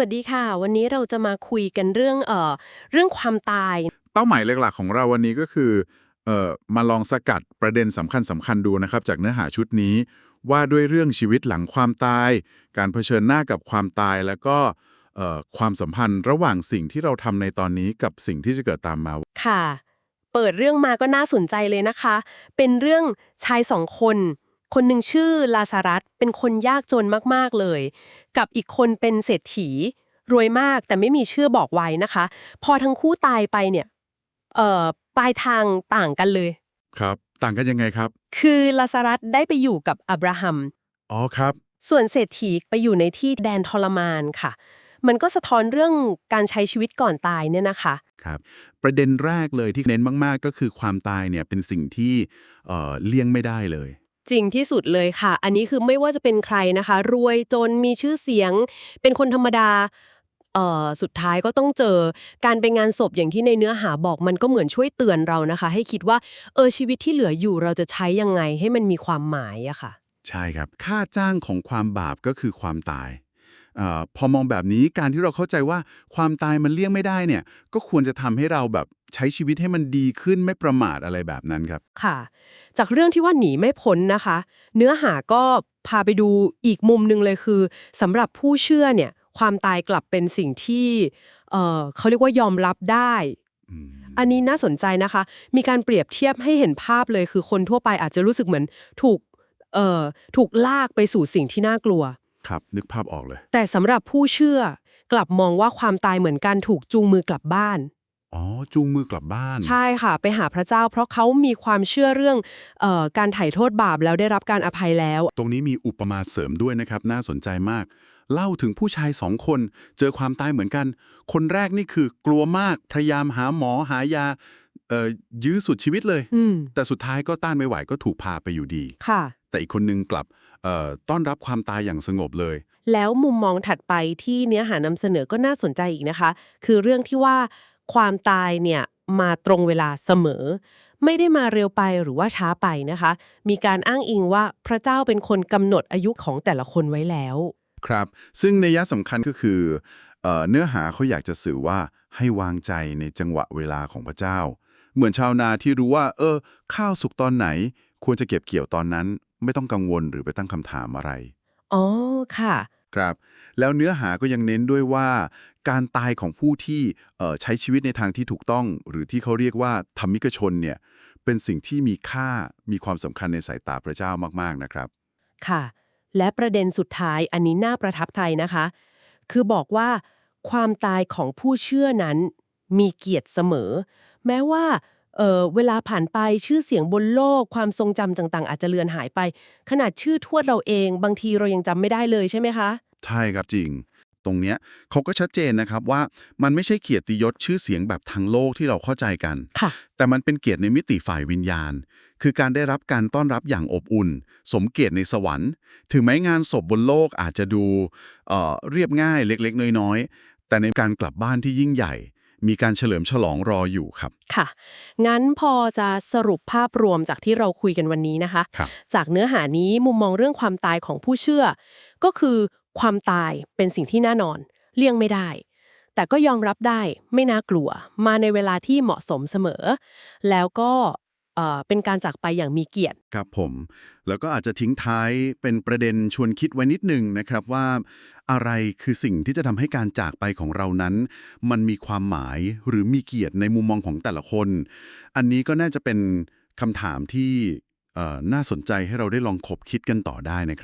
วัสดีค่ะ วันนี้เราจะมาคุยกันเรื่องเอ่อเรื่องความตาย เป้าหมายหลักๆของเราวันนี้ก็คือเอ่อมาลองสกัดประเด็นสำคัญสำคัญๆดูนะครับ จากเนื้อหาชุดนี้ ว่าด้วยเรื่องชีวิตหลังความตาย การเผชิญหน้ากับความตายแล้วก็เอ่อความสัมพันธ์ระหว่างสิ่งที่เราทำในตอนนี้กับสิ่งที่จะเกิดตามมา ค่ะ เปิดเรื่องมาก็น่าสนใจเลยนะคะ เป็นเรื่องชายสองคน คนหนึ่งชื่อลาซารัสเป็นคนยากจนมากๆเลย กับอีกคนเป็นเศรษฐี รวยมากแต่ไม่มีชื่อบอกไว้นะคะ พอทั้งคู่ตายไปเนี่ยเอ่อปลายทางต่างกันเลย ครับ ต่างกันยังไงครับ คือลาซารัสได้ไปอยู่กับอับราฮัม อ๋อครับ ส่วนเศรษฐีไปอยู่ในที่แดนทรมานค่ะ มันก็สะท้อนเรื่องการใช้ชีวิตก่อนตายเนี่ยนะคะ ครับ ประเด็นแรกเลยที่เน้นมาก ๆ ก็คือความตายเนี่ยเป็นสิ่งที่เอ่อเลี่ยงไม่ได้เลย จริงที่สุดเลยค่ะ อันนี้คือไม่ว่าจะเป็นใครนะคะ รวยจนมีชื่อเสียง เป็นคนธรรมดาเออสุดท้ายก็ต้องเจอการไปงานศพอย่างที่ในเนื้อหาบอกมันก็เหมือนช่วยเตือนเรานะคะ ให้คิดว่าเออชีวิตที่เหลืออยู่เราจะใช้ยังไงให้มันมีความหมายอะค่ะ ใช่ครับ ค่าจ้างของความบาปก็คือความตาย ออพอมองแบบนี้การที่เราเข้าใจว่าความตายมันเลี่ยงไม่ได้เนี่ย ก็ควรจะทำให้เราแบบใช้ชีวิตให้มันดีขึ้นไม่ประมาทอะไรแบบนั้นครับ ค่ะ จากเรื่องที่ว่าหนีไม่พ้นนะคะ เนื้อหาก็พาไปดูอีกมุมหนึ่งเลยคือสำหรับผู้เชื่อเนี่ย ความตายกลับเป็นสิ่งที่เอ่อเขาเรียกว่ายอมรับได้อืมอันนี้น่าสนใจนะคะ มีการเปรียบเทียบให้เห็นภาพเลยคือคนทั่วไปอาจจะรู้สึกเหมือนถูก เอ่อ ถูกลากไปสู่สิ่งที่น่ากลัว ครับ นึกภาพออกเลย แต่สำหรับผู้เชื่อ กลับมองว่าความตายเหมือนการถูกจูงมือกลับบ้าน อ๋อ จูงมือกลับบ้าน ใช่ค่ะ ไปหาพระเจ้า เพราะเขามีความเชื่อเรื่องเออการไถ่โทษบาปแล้วได้รับการอภัยแล้ว ตรงนี้มีอุปมาเสริมด้วยนะครับ น่าสนใจมาก เล่าถึงผู้ชายสองคน เจอความตายเหมือนกัน คนแรกนี่คือกลัวมากพยายามหาหมอหายาเอ่อ ยื้อสุดชีวิตเลยอืมแต่สุดท้ายก็ต้านไม่ไหวก็ถูกพาไปอยู่ดี ค่ะ แต่อีกคนนึงกลับเอ่อต้อนรับความตายอย่างสงบเลย แล้วมุมมองถัดไปที่เนื้อหานำเสนอก็น่าสนใจอีกนะคะ คือเรื่องที่ว่าความตายเนี่ยมาตรงเวลาเสมอ ไม่ได้มาเร็วไปหรือว่าช้าไปนะคะ มีการอ้างอิงว่าพระเจ้าเป็นคนกำหนดอายุของแต่ละคนไว้แล้ว ครับ ซึ่งในยยะสำคัญก็คือเอ่อเนื้อหาเขาอยากจะสื่อว่าให้วางใจในจังหวะเวลาของพระเจ้า เหมือนชาวนาที่รู้ว่า เออ ข้าวสุกตอนไหน ควรจะเก็บเกี่ยวตอนนั้น ไม่ต้องกังวลหรือไปตั้งคำถามอะไร อ๋อ ค่ะ ครับ แล้วเนื้อหาก็ยังเน้นด้วยว่า การตายของผู้ที่เอ่อใช้ชีวิตในทางที่ถูกต้อง หรือที่เขาเรียกว่าธรรมิกชนเนี่ย เป็นสิ่งที่มีค่ามีความสำคัญในสายตาพระเจ้ามากๆนะครับ ค่ะ และประเด็นสุดท้ายอันนี้น่าประทับใจนะคะ คือบอกว่าความตายของผู้เชื่อนั้น มีเกียรติเสมอ แม้ว่าเอ่อเวลาผ่านไปชื่อเสียงบนโลกความทรงจำต่าง ๆ อาจจะเลือนหายไป ขนาดชื่อทวดเราเอง บางทีเรายังจำไม่ได้เลยใช่ไหมคะ ใช่ครับจริง ตรงเนี้ยเขาก็ชัดเจนนะครับว่ามันไม่ใช่เกียรติยศชื่อเสียงแบบทางโลกที่เราเข้าใจกันค่ะแต่มันเป็นเกียรติในมิติฝ่ายวิญญาณ คือการได้รับการต้อนรับอย่างอบอุ่น สมเกียรติในสวรรค์ ถึงแม้งานศพบนโลกอาจจะดูเอ่อเรียบง่ายเล็ก ๆ น้อยๆแต่ในการกลับบ้านที่ยิ่งใหญ่ มีการเฉลิมฉลองรออยู่ครับ ค่ะ งั้นพอจะสรุปภาพรวมจากที่เราคุยกันวันนี้นะคะครับจากเนื้อหานี้มุมมองเรื่องความตายของผู้เชื่อ ก็คือความตายเป็นสิ่งที่แน่นอน เลี่ยงไม่ได้ แต่ก็ยอมรับได้ไม่น่ากลัว มาในเวลาที่เหมาะสมเสมอ แล้วก็ เป็นการจากไปอย่างมีเกียรติ ครับผม แล้วก็อาจจะทิ้งท้ายเป็นประเด็นชวนคิดไว้นิดหนึ่งนะครับว่า อะไรคือสิ่งที่จะทำให้การจากไปของเรานั้น มันมีความหมายหรือมีเกียรติในมุมมองของแต่ละคน อันนี้ก็น่าจะเป็นคำถามที่น่าสนใจให้เราได้ลองคบคิดกันต่อได้นะครับ